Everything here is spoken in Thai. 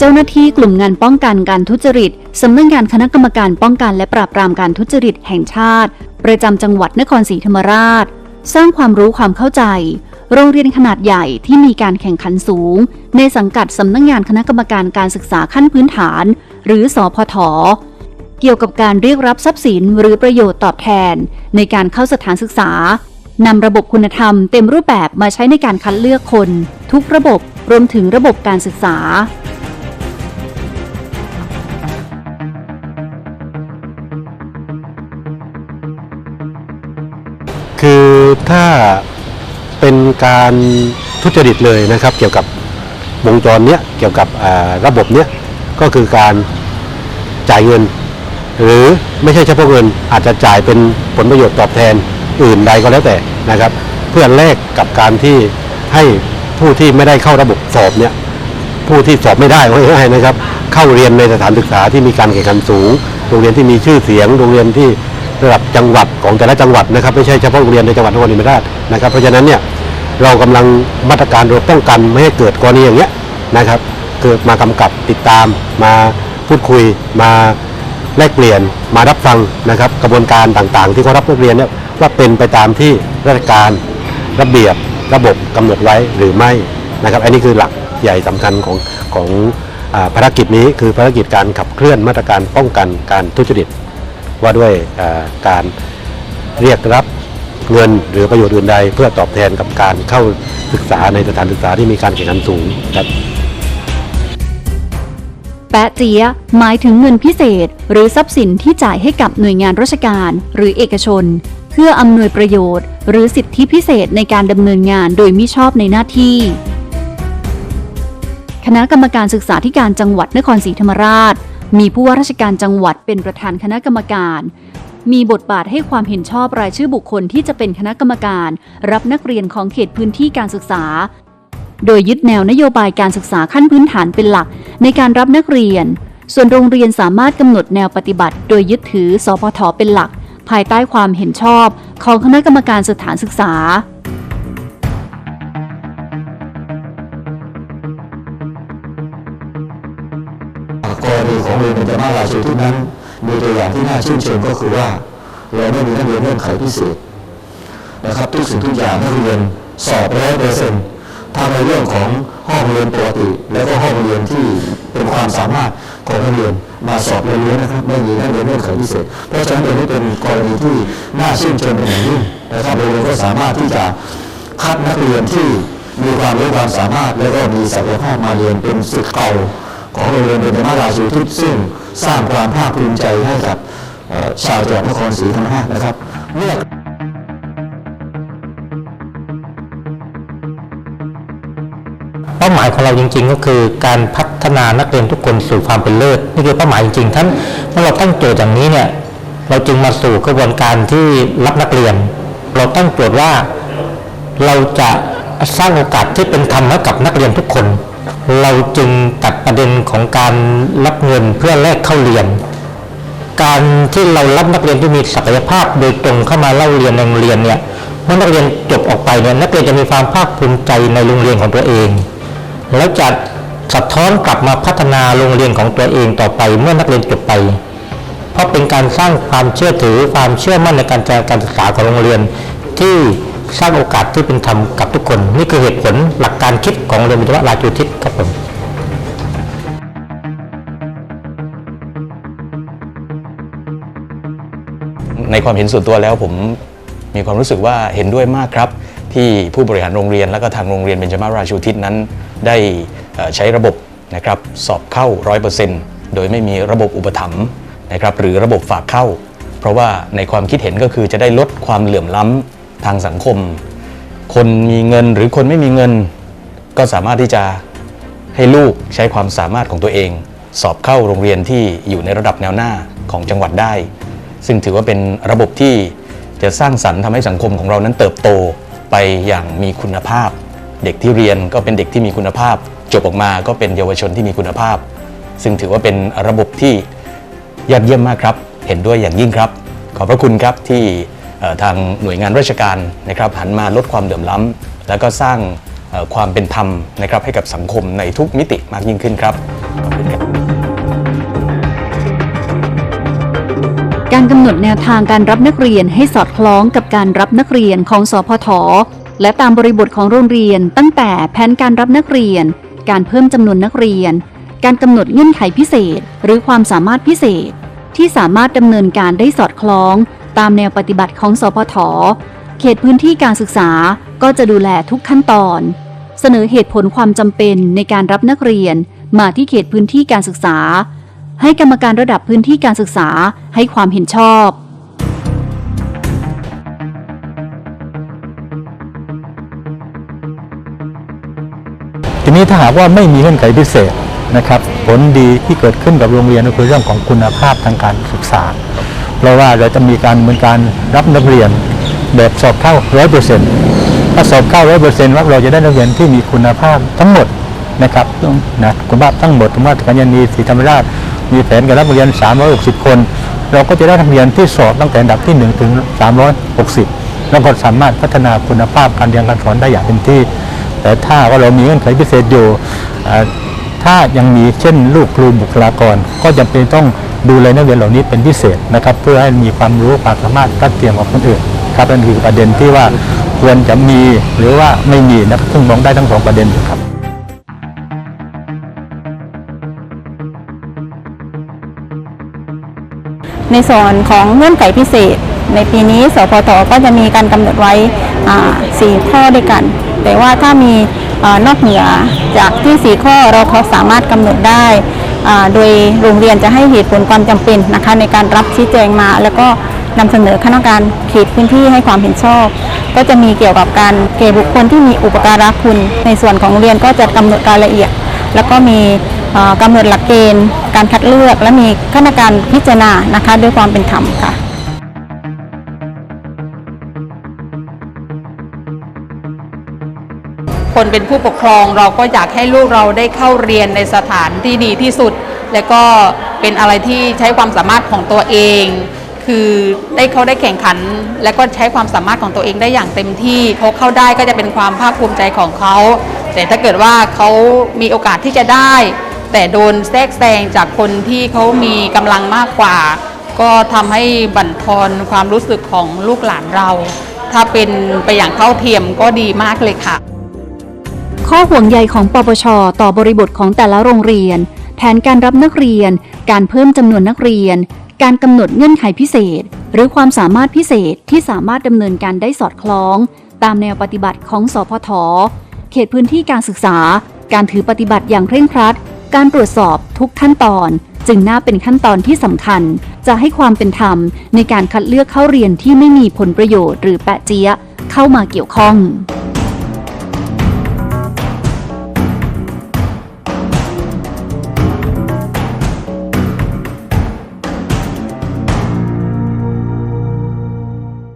เจ้าหน้าที่กลุ่มงานป้องกันการทุจริต สำนักงานคณะกรรมการป้องกันและปราบปรามการทุจริตแห่งชาติ ประจำจังหวัดนครศรีธรรมราช สร้างความรู้ความเข้าใจ โรงเรียนขนาดใหญ่ที่มีการแข่งขันสูง ในสังกัดสำนักงานคณะกรรมการการศึกษาขั้นพื้นฐาน หรือสอพทเกี่ยวกับการเรียกรับทรัพย์สินหรือประโยชน์ตอบแทน ในการเข้าสถานศึกษานำระบบคุณธรรมเต็มรูปแบบมาใช้ในการคัดเลือกคน ทุกระบบรวมถึงระบบการศึกษา ถ้าเป็นการทุจริตเลยนะครับ เกี่ยวกับวงจรเนี้ยเกี่ยวกับระบบเนี้ยก็คือการจ่ายเงิน หรือไม่ใช่เฉพาะเงินอาจจะจ่ายเป็นผลประโยชน์ตอบแทนอื่นใดก็แล้วแต่นะครับ เพื่อแลกกับการที่ให้ผู้ที่ไม่ได้เข้าระบบสอบเนี่ยผู้ที่สอบไม่ได้ว่าง่ายๆนะครับ เข้าเรียนในสถานศึกษาที่มีการแข่งขันสูง โรงเรียนที่มีชื่อเสียง โรงเรียนที่ ระดับจังหวัดของแต่ละจังหวัดนะครับไม่ใช่เฉพาะโรงเรียนในจังหวัดนครศรีธรรมราชนะครับเพราะฉะนั้นเนี่ยเรากำลังมาตรการเราป้องกันไม่ให้เกิดกรณีอย่างเงี้ยนะครับเกิดมากำกับติดตามมาพูดคุยมาแลกเปลี่ยนมารับฟังนะครับกระบวนการต่างๆ ที่เขารับนักเรียนเนี่ยว่าเป็นไปตามที่ราชการระเบียบระบบกำหนดไว้หรือไม่นะครับ อันนี้คือหลักใหญ่สำคัญของของภารกิจนี้คือภารกิจการขับเคลื่อนมาตรการป้องกันการทุจริต ว่าด้วยการเรียกรับเงินหรือประโยชน์อื่นใด เพื่อตอบแทนกับการเข้าศึกษาในสถานศึกษาที่มีการแข่งขันสูงครับแปะเจียหมายถึงเงินพิเศษ หรือทรัพย์สินที่จ่ายให้กับหน่วยงานราชการ หรือเอกชน เพื่ออำนวยประโยชน์ หรือสิทธิพิเศษในการดำเนินงานโดยมิชอบในหน้าที่ คณะกรรมการศึกษาธิการจังหวัดนครศรีธรรมราช มีผู้ว่าราชการจังหวัดเป็นประธานคณะกรรมการ มีบทบาทให้ความเห็นชอบรายชื่อบุคคลที่จะเป็นคณะกรรมการ รับนักเรียนของเขตพื้นที่การศึกษา โดยยึดแนวนโยบายการศึกษาขั้นพื้นฐานเป็นหลักในการรับนักเรียน ส่วนโรงเรียนสามารถกำหนดแนวปฏิบัติ โดยยึดถือสพทเป็นหลัก ภายใต้ความเห็นชอบของคณะกรรมการสถานศึกษา กรณีของโรงเรียนเบญจมาราชูทิศนั้น มีตัวอย่างที่น่าชื่นชมก็คือว่าเราไม่มีนักเรียนเงื่อนไขพิเศษนะครับทุกสิ่งทุกอย่างนักเรียนสอบร้อยเปอร์เซ็นต์ทั้งในเรื่องของห้องเรียนปกติ และก็ห้องเรียนที่เป็นความสามารถของนักเรียนมาสอบเรียนรู้นะครับไม่มีนักเรียนเงื่อนไขพิเศษ เพราะฉะนั้นตรงนี้เป็นกรณีที่น่าชื่นชมเป็นอย่างยิ่งนะครับโรงเรียนก็สามารถที่จะคัดนักเรียนที่มีความรู้ความสามารถ และก็มีศักยภาพมาเรียนเป็นศิษย์เก่า ของโรงเรียนเบญจมาราชูทิศซึ่งสร้างความภาคภูมิใจให้กับชาวจังหวัดนครศรีธรรมราชนะครับเมื่อเป้าหมายของเราจริง ๆ ก็คือการพัฒนานักเรียนทุกคนสู่ความเป็นเลิศนี่คือเป้าหมายจริงๆท่านเมื่อเราตั้งโจทย์อย่างนี้เนี่ยเราจึงมาสู่กระบวนการที่รับนักเรียน เราตั้งโจทย์ว่าเราจะสร้างโอกาสที่เป็นธรรมให้กับนักเรียนทุกคน เราจึงตัดประเด็นของการรับเงินเพื่อแลกเข้าเรียน การที่เรารับนักเรียนที่มีศักยภาพโดยตรงเข้ามาเล่าเรียนในโรงเรียนเนี่ยเมื่อนักเรียนจบออกไปเนี่ยนักเรียนจะมีความภาคภูมิใจในโรงเรียนของตัวเอง แล้วจะสะท้อนกลับมาพัฒนาโรงเรียนของตัวเองต่อไปเมื่อนักเรียนจบไป เพราะเป็นการสร้างความเชื่อถือความเชื่อมั่นในการจัดการศึกษาของโรงเรียนที่ สร้างโอกาสที่เป็นธรรมกับทุกคน นี่คือเหตุผลหลักการคิดของโรงเรียนวิทยาราชูทิศครับผมในความเห็นส่วนตัวแล้วผมมีความรู้สึกว่าเห็นด้วยมากครับ ที่ผู้บริหารโรงเรียนและก็ทางโรงเรียนเบญจมาราชูทิศนั้น ได้ใช้ระบบนะครับสอบเข้า 100%โดยไม่มีระบบอุปถัมภ์นะครับหรือระบบฝากเข้า เพราะว่าในความคิดเห็นก็คือจะได้ลดความเหลื่อมล้ำ ทางสังคม คนมีเงินหรือคนไม่มีเงิน ก็สามารถที่จะให้ลูกใช้ความสามารถของตัวเอง สอบเข้าโรงเรียนที่อยู่ในระดับแนวหน้าของจังหวัดได้ ซึ่งถือว่าเป็นระบบที่จะสร้างสรรค์ทำให้สังคมของเรานั้นเติบโตไปอย่างมีคุณภาพ เด็กที่เรียนก็เป็นเด็กที่มีคุณภาพ จบออกมาก็เป็นเยาวชนที่มีคุณภาพ ซึ่งถือว่าเป็นระบบที่ยอดเยี่ยมมากครับ เห็นด้วยอย่างยิ่งครับ ขอบพระคุณครับที่ ทางหน่วยงานราชการนะครับหันมาลดความเดือดร้อนแล้วก็สร้างความเป็นธรรมนะครับให้กับสังคมในทุกมิติมากยิ่งขึ้นครับ การกำหนดแนวทางการรับนักเรียนให้สอดคล้องกับการรับนักเรียนของสพทและตามบริบทของโรงเรียน ตั้งแต่แผนการรับนักเรียน การเพิ่มจำนวนนักเรียน การกำหนดเงื่อนไขพิเศษ หรือความสามารถพิเศษ ที่สามารถดำเนินการได้สอดคล้อง ตามแนวปฏิบัติของสพทเขตพื้นที่การศึกษาก็จะดูแลทุกขั้นตอน เสนอเหตุผลความจำเป็นในการรับนักเรียนมาที่เขตพื้นที่การศึกษา ให้กรรมการระดับพื้นที่การศึกษาให้ความเห็นชอบ ทีนี้ถ้าหากว่าไม่มีเงื่อนไขพิเศษนะครับ ผลดีที่เกิดขึ้นกับโรงเรียนก็คือเรื่องของคุณภาพทางการศึกษา เพราะว่าเราจะมีการเหมือนการรับนักเรียนแบบสอบเข้าร้อยเปอร์เซ็นต์ถ้าสอบเข้าร้อยเปอร์เซ็นต์ว่าเราจะได้นักเรียนที่มีคุณภาพทั้งหมดนะครับนะคุณภาพทั้งหมดสมมติว่ากัญญาณีศรีธรรมราชมีแผนการรับนักเรียน 360 คน เราก็จะได้นักเรียนที่สอบตั้งแต่ดับที่ 1 ถึง 360 แล้วก็สามารถพัฒนาคุณภาพการเรียนการสอนได้อย่างเต็มที่ แต่ถ้าว่าเรามีเงื่อนไขพิเศษอยู่ถ้ายังมีเช่นลูกครูบุคลากรก็จำเป็นต้อง ดูแลนักเรียนเหล่านี้เป็นพิเศษนะครับ เพื่อให้มีความรู้ความสามารถทัดเทียมกับคนอื่นครับนั่นคือประเด็นที่ว่าควรจะมีหรือว่าไม่มีนะซึ่งมองได้ทั้งสองประเด็นอยู่ครับในส่วนของเงื่อนไขพิเศษ ในปีนี้สพทก็จะมีการกำหนดไว้อ่าสี่ข้อด้วยกัน แต่ว่าถ้ามีอนอกเหนือจากที่สี่ข้อเราเขาสามารถกำหนดได้ โดยโรงเรียนจะให้เหตุผลความจำเป็นนะคะในการรับชี้แจงมา แล้วก็นำเสนอคณะกรรมการเขตพื้นที่ให้ความเห็นชอบ ก็จะมีเกี่ยวกับการเกบุคคลที่มีอุปการะคุณ ในส่วนของโรงเรียนก็จะกำหนดรายละเอียด แล้วก็มีกำหนดหลักเกณฑ์ การคัดเลือก และมีคณะกรรมการพิจารณานะคะด้วยความเป็นธรรมค่ะ คนเป็นผู้ปกครอง เราก็อยากให้ลูกเราได้เข้าเรียนในสถานที่ดีที่สุด และก็เป็นอะไรที่ใช้ความสามารถของตัวเอง คือได้เขาได้แข่งขัน และก็ใช้ความสามารถของตัวเองได้อย่างเต็มที่เขาเข้าได้ก็จะเป็นความภาคภูมิใจของเขา แต่ถ้าเกิดว่าเขามีโอกาสที่จะได้ แต่โดนแทรกแซงจากคนที่เขามีกำลังมากกว่า ก็ทำให้บั่นทอนความรู้สึกของลูกหลานเรา ถ้าเป็นไปอย่างเท่าเทียมก็ดีมากเลยค่ะ ข้อห่วงใยของปปช ต่อบริบทของแต่ละโรงเรียน แผนการรับนักเรียน การเพิ่มจำนวนนักเรียน การกำหนดเงื่อนไขพิเศษ หรือความสามารถพิเศษที่สามารถดำเนินการได้สอดคล้อง ตามแนวปฏิบัติของสพท เขตพื้นที่การศึกษา การถือปฏิบัติอย่างเคร่งครัด การตรวจสอบทุกขั้นตอน จึงน่าเป็นขั้นตอนที่สำคัญ จะให้ความเป็นธรรมในการคัดเลือกเข้าเรียนที่ไม่มีผลประโยชน์ หรือแปะเจี๊ยเข้ามาเกี่ยวข้อง